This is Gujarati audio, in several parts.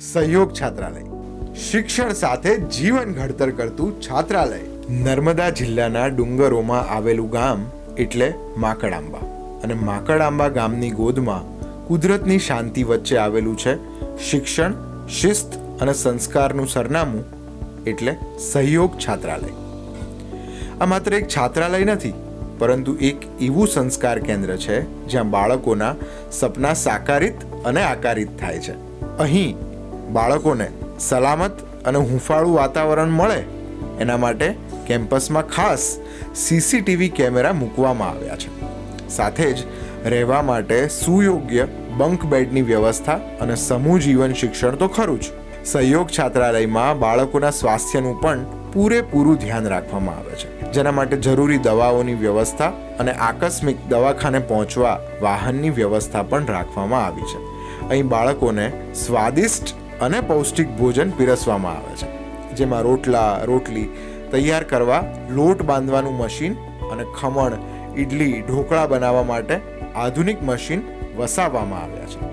સહયોગ છાત્રાલય. શિક્ષણ સાથે જીવન ઘડતર કરતું છાત્રાલય નર્મદા જિલ્લાના ડુંગરોમાં આવેલું ગામ એટલે માકડાંબા. અને માકડાંબા ગામની ગોદમાં કુદરતની શાંતિ વચ્ચે આવેલું છે શિક્ષણ, શિસ્ત અને સંસ્કારનું સરનામું એટલે સહયોગ છાત્રાલય. આ માત્ર એક છાત્રાલય નથી, પરંતુ એક એવું સંસ્કાર કેન્દ્ર છે જ્યાં બાળકોના સપના સાકારિત અને આકારિત થાય છે. અહીં બાળકોને સલામત અને હુંફાળું વાતાવરણ મળે, એના માટે કેમ્પસમાં ખાસ સીસીટીવી કેમેરા મૂકવામાં આવ્યા છે. સાથે જ રહેવા માટે સુયોગ્ય બંક બેડની વ્યવસ્થા અને સમૂહ જીવન શિક્ષણ તો ખરું જ. સહયોગ છાત્રાલયમાં બાળકોના સ્વાસ્થ્યનું પણ પૂરેપૂરું ધ્યાન રાખવામાં આવે છે. જેના માટે જરૂરી દવાઓની વ્યવસ્થા અને આકસ્મિક દવાખાને પહોંચવા વાહનની વ્યવસ્થા પણ રાખવામાં આવી છે. અહીં બાળકોને સ્વાદિષ્ટ અને પૌષ્ટિક ભોજન પીરસવામાં આવે છે. જેમાં રોટલા, રોટલી તૈયાર કરવા, લોટ બાંધવાનું મશીન અને ખમણ ઇડલી ઢોકળા બનાવવા માટે આધુનિક મશીન વસાવવામાં આવ્યા છે.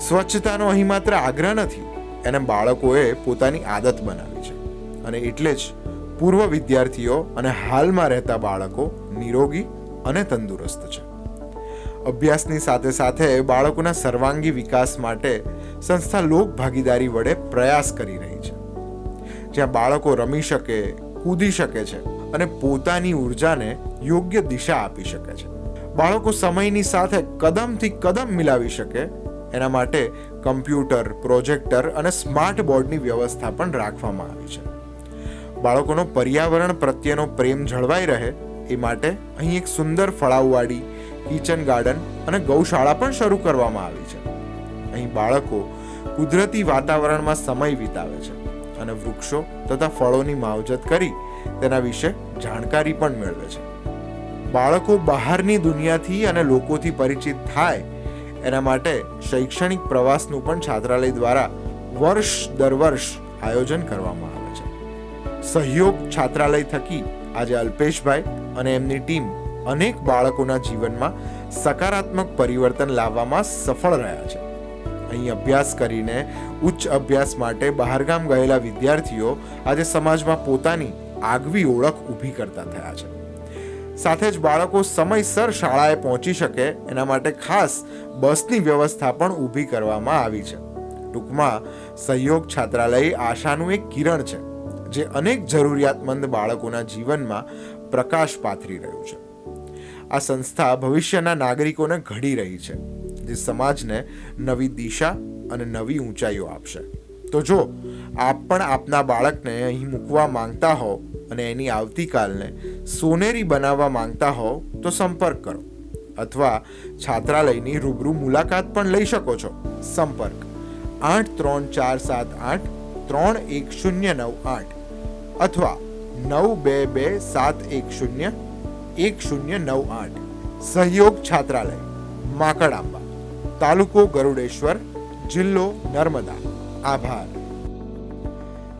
સ્વચ્છતાનો અહીં માત્ર આગ્રહ નથી, એને બાળકોએ પોતાની આદત બનાવી છે. અને એટલે જ પૂર્વ વિદ્યાર્થીઓ અને હાલમાં રહેતા બાળકો નિરોગી અને તંદુરસ્ત છે. અભ્યાસની સાથે સાથે બાળકોના સર્વાંગી વિકાસ માટે સંસ્થા લોક ભાગીદારી વડે પ્રયાસ કરી રહી છે. જ્યાં બાળકો રમી શકે, કૂદી શકે છે અને પોતાની ઉર્જાને યોગ્ય દિશા આપી શકે છે. બાળકો સમયની સાથે કદમથી કદમ મિલાવી શકે, એના માટે કમ્પ્યુટર, પ્રોજેક્ટર અને સ્માર્ટ બોર્ડની વ્યવસ્થા પણ રાખવામાં આવી છે. બાળકોનો પર્યાવરણ પ્રત્યેનો પ્રેમ જળવાઈ રહે, એ માટે અહીં એક સુંદર ફળાવવાડી, કિચન ગાર્ડન અને ગૌશાળા પણ શરૂ કરવામાં આવી છે. અહીં બાળકો કુદરતી વાતાવરણમાં સમય વિતાવે છે અને વૃક્ષો તથા ફળોની માવજત કરી તેના વિશે જાણકારી પણ મેળવે છે. બાળકો બહારની દુનિયાથી અને લોકોથી પરિચિત થાય એના માટે શૈક્ષણિક પ્રવાસનું પણ છાત્રાલય દ્વારા વર્ષ દર વર્ષ આયોજન કરવામાં આવે છે. સહયોગ છાત્રાલય થકી આજે અલ્પેશભાઈ અને એમની ટીમ અનેક બાળકોના જીવનમાં સકારાત્મક પરિવર્તન લાવવામાં સફળ રહ્યા છે. અહીં અભ્યાસ કરીને ઉચ્ચ અભ્યાસ માટે બહારગામ ગયેલા વિદ્યાર્થીઓ આજે સમાજમાં પોતાની આગવી ઓળખ ઊભી કરતા થયા છે. સાથે જ બાળકો સમયસર શાળાએ પહોંચી શકે એના માટે ખાસ બસની વ્યવસ્થા પણ ઊભી કરવામાં આવી છે. ટૂંકમાં, સહયોગ છાત્રાલય આશાનું એક કિરણ છે, જે અનેક જરૂરિયાતમંદ બાળકોના જીવનમાં પ્રકાશ પાથરી રહ્યું છે. આ સંસ્થા ભવિષ્યના નાગરિકોને ઘડી રહી છે. જે સમાજને નવી દિશા અને નવી ઊંચાઈઓ આપશે. તો જો આપ પણ આપના બાળકને અહીં મૂકવા માંગતા હો અને એની આવતીકાલને સોનેરી બનાવવા માંગતા હો, તો સંપર્ક કરો. અથવા છાત્રાલયની રૂબરૂ મુલાકાત પણ લઈ શકો છો. સંપર્ક. આઠ ત્રણ ચાર સાત આઠ ત્રણ એક શૂન્ય નવ આઠ અથવા નવ બે બે સાત એક શૂન્ય એક શૂન્ય નવ આઠ. સહયોગ છાત્રાલય. માકડાંબા તાલુકો ગરુડેશ્વર જિલ્લો નર્મદા. આભાર.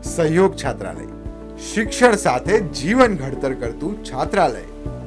સહયોગ છાત્રાલય. શિક્ષણ સાથે જીવન ઘડતર કરતું છાત્રાલય.